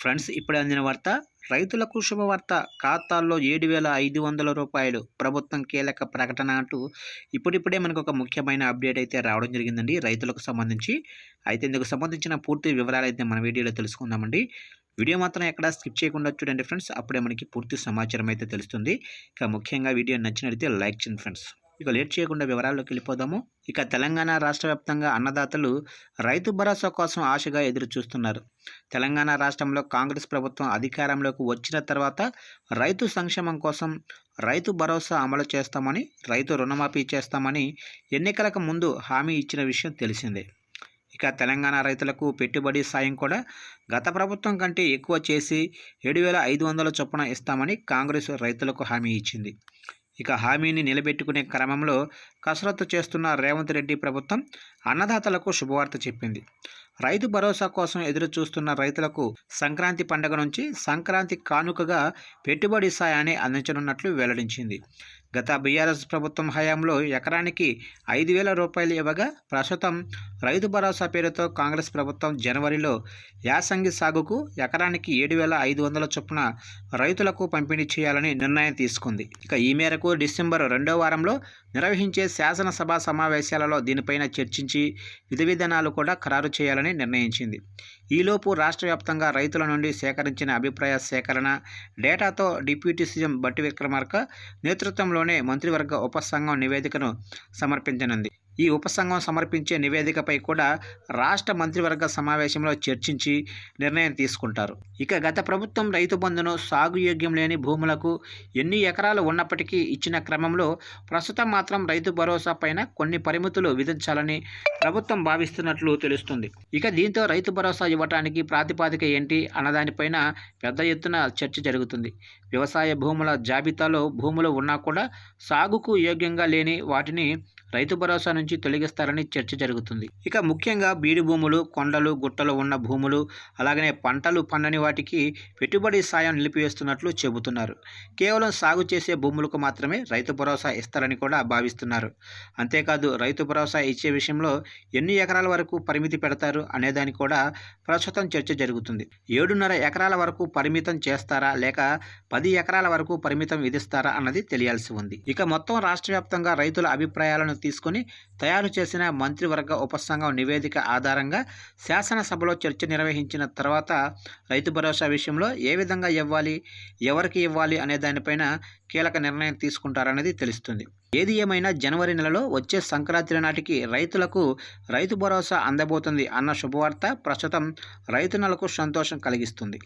Friends ఇప్పుడే అందిన వార్త రైతులకు శుభవార్త. ఖాతాల్లో ఏడు వేల ఐదు వందల రూపాయలు. ప్రభుత్వం కీలక ప్రకటన అంటూ ఇప్పుడిప్పుడే మనకు ఒక ముఖ్యమైన అప్డేట్ అయితే రావడం జరిగిందండి. రైతులకు సంబంధించి. అయితే ఇందుకు సంబంధించిన పూర్తి వివరాలు అయితే మన వీడియోలో తెలుసుకుందామండి. వీడియో మాత్రం ఎక్కడ స్కిప్ చేయకుండా చూడండి ఫ్రెండ్స్. అప్పుడే మనకి పూర్తి సమాచారం అయితే తెలుస్తుంది. ఇక ముఖ్యంగా వీడియో నచ్చినట్లయితే లైక్ చేయండి ఫ్రెండ్స్. ఇక లేట్ చేయకుండా వివరాల్లోకి వెళ్ళిపోదాము. ఇక తెలంగాణ రాష్ట్ర వ్యాప్తంగా అన్నదాతలు రైతు భరోసా కోసం ఆశగా ఎదురు చూస్తున్నారు తెలంగాణ రాష్ట్రంలో కాంగ్రెస్ ప్రభుత్వం అధికారంలోకి వచ్చిన తర్వాత రైతు సంక్షేమం కోసం రైతు భరోసా అమలు చేస్తామని రైతు రుణమాఫీ చేస్తామని ఎన్నికలకు ముందు హామీ ఇచ్చిన విషయం తెలిసిందే. ఇక తెలంగాణ రైతులకు పెట్టుబడి సాయం కూడా గత ప్రభుత్వం కంటే ఎక్కువ చేసి ఏడు వేల ఐదు వందల చొప్పున ఇస్తామని కాంగ్రెస్ రైతులకు హామీ ఇచ్చింది. ఇక హామీని నిలబెట్టుకునే క్రమంలో కసరత్తు చేస్తున్న రేవంత్ రెడ్డి ప్రభుత్వం అన్నదాతలకు శుభవార్త చెప్పింది. రైతు భరోసా కోసం ఎదురు చూస్తున్న రైతులకు సంక్రాంతి పండుగ నుంచి సంక్రాంతి కానుకగా పెట్టుబడి సాయాన్ని అందించనున్నట్లు వెల్లడించింది. గత బీఆర్ఎస్ ప్రభుత్వం హయాంలో ఎకరానికి ఐదు వేల రూపాయలు ఇవ్వగా ప్రస్తుతం రైతు భరోసా పేరుతో కాంగ్రెస్ ప్రభుత్వం జనవరిలో యాసంగి సాగుకు ఎకరానికి ఏడు వేల ఐదు వందల చొప్పున రైతులకు పంపిణీ చేయాలని నిర్ణయం తీసుకుంది. ఇక ఈ మేరకు డిసెంబర్ రెండో వారంలో నిర్వహించే శాసనసభ సమావేశాలలో దీనిపైన చర్చించి విధి విధానాలు కూడా ఖరారు చేయాలని నిర్ణయించింది. ఈలోపు రాష్ట్ర వ్యాప్తంగా రైతుల నుండి సేకరించిన అభిప్రాయ సేకరణ డేటాతో డిప్యూటీ సీఎం బట్టి విక్రమార్క నేతృత్వంలోనే మంత్రివర్గ ఉపసంఘం నివేదికను సమర్పించనుంది. ఈ ఉపసంఘం సమర్పించే నివేదికపై కూడా రాష్ట్ర మంత్రివర్గ సమావేశంలో చర్చించి నిర్ణయం తీసుకుంటారు. ఇక గత ప్రభుత్వం రైతు బంధును సాగు యోగ్యం లేని భూములకు ఎన్ని ఎకరాలు ఉన్నప్పటికీ ఇచ్చిన క్రమంలో ప్రస్తుతం మాత్రం రైతు భరోసా పైన కొన్ని పరిమితులు విధించాలని ప్రభుత్వం భావిస్తున్నట్లు తెలుస్తుంది. ఇక దీంతో రైతు భరోసా ఇవ్వటానికి ప్రాతిపాదిక ఏంటి అన్నదానిపైన పెద్ద ఎత్తున చర్చ జరుగుతుంది. వ్యవసాయ భూముల జాబితాలో భూములు ఉన్నా కూడా సాగుకు యోగ్యంగా లేని వాటిని రైతు భరోసా నుంచి తొలగిస్తారని చర్చ జరుగుతుంది. ఇక ముఖ్యంగా బీడు భూములు కొండలు గుట్టలు ఉన్న భూములు అలాగనే పంటలు పండని వాటికి పెట్టుబడి సాయం నిలిపివేస్తున్నట్లు చెబుతున్నారు. కేవలం సాగు చేసే భూములకు మాత్రమే రైతు భరోసా ఇస్తారని కూడా భావిస్తున్నారు. అంతేకాదు రైతు భరోసా ఇచ్చే విషయంలో ఎన్ని ఎకరాల వరకు పరిమితి పెడతారు అనేదాని కూడా ప్రస్తుతం చర్చ జరుగుతుంది. ఏడున్నర ఎకరాల వరకు పరిమితం చేస్తారా లేక పది ఎకరాల వరకు పరిమితం విధిస్తారా అన్నది తెలియాల్సి ఉంది. ఇక మొత్తం రాష్ట్ర వ్యాప్తంగా రైతుల అభిప్రాయాలను తీసుకొని తయారు చేసిన మంత్రివర్గ ఉపసంఘం నివేదిక ఆధారంగా శాసనసభలో చర్చ నిర్వహించిన తర్వాత రైతు భరోసా విషయంలో ఏ విధంగా ఇవ్వాలి ఎవరికి ఇవ్వాలి అనే దానిపైన కీలక నిర్ణయం తీసుకుంటారనేది తెలుస్తుంది. ఏది ఏమైనా జనవరి నెలలో వచ్చే సంక్రాంతి నాటికి రైతులకు రైతు భరోసా అందబోతుంది అన్న శుభవార్త ప్రస్తుతం రైతులకు సంతోషం కలిగిస్తుంది.